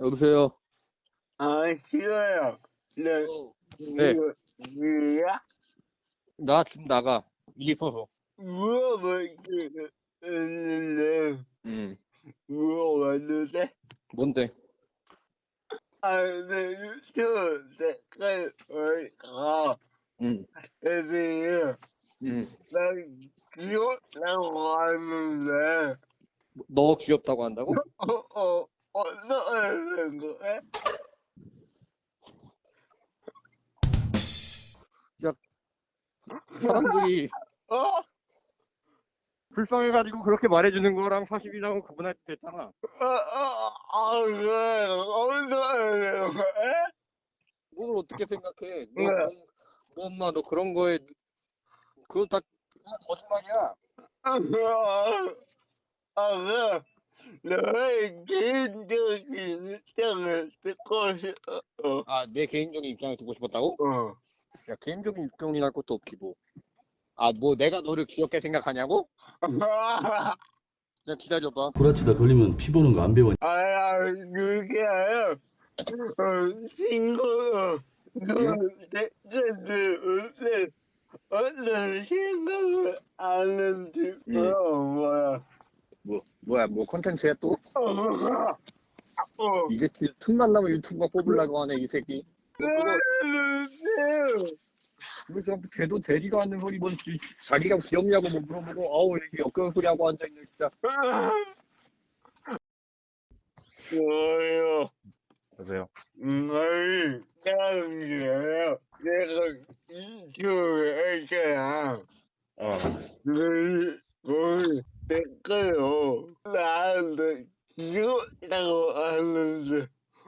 여보세요. 아, 싫어요. 네, 네. 뭐야? 나 지금 나가. 일 있어서. 물어봤는데, 음. 물어봤는데, 뭔데? 아, 네, 유튜브 댓글 보니까, 음. 애들이, 음. 난 귀엽다고 하는데, 너 귀엽다고 한다고? 어, 어, 하는 거야? 사람들이 어? 불쌍해가지고 그렇게 말해주는 거랑 사실이랑은 구분할 때 됐잖아. 어, 어, 아? 뭘 어떻게 생각해? 너, 네. 그런- 뭐 엄마 너 그런 거에 그거 다 거짓말이야. 너의 개인적인 입장을 듣고 싶어. 아 내 개인적인 입장을 듣고 싶었다고? 어. 야 개인적인 입장이랄 것도 없지 뭐. 아 뭐 내가 너를 귀엽게 생각하냐고? 그냥 기다려봐. 구라치다 걸리면 피 보는 거 안 배워. 아야, 그게 아니라, 어, 친구가, 그, 댓글들, 원래, 어떤 생각을 하는지, 음. 어, 뭐야. 뭐 뭐야 뭐 컨텐츠야 또? 어, 이게 지- 틈만 나면 유튜브가 뽑으려고 하네 이 새끼. 뭐 알려주세요. 그래서 걔도 되지도 않는 소리 뭔 지- 자기가 귀엽냐고 뭐 물어보고 어우 이렇게 역겨운 소리 하고 앉아 있네 진짜. 뭐요? 여보세요. 아니, 짱이에요. 내가 유튜브에 했잖아. 어. 그, 그 댓글로 나한테 귀엽다고 하는데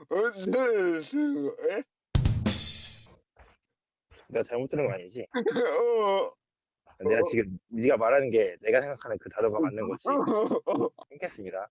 어떻게 쓰는 거야? 내가 잘못 들은 거 아니지? 어, 내가 지금 네가 말하는 게 내가 생각하는 그 단어가 맞는 거지. 어, 어. 끊겠습니다.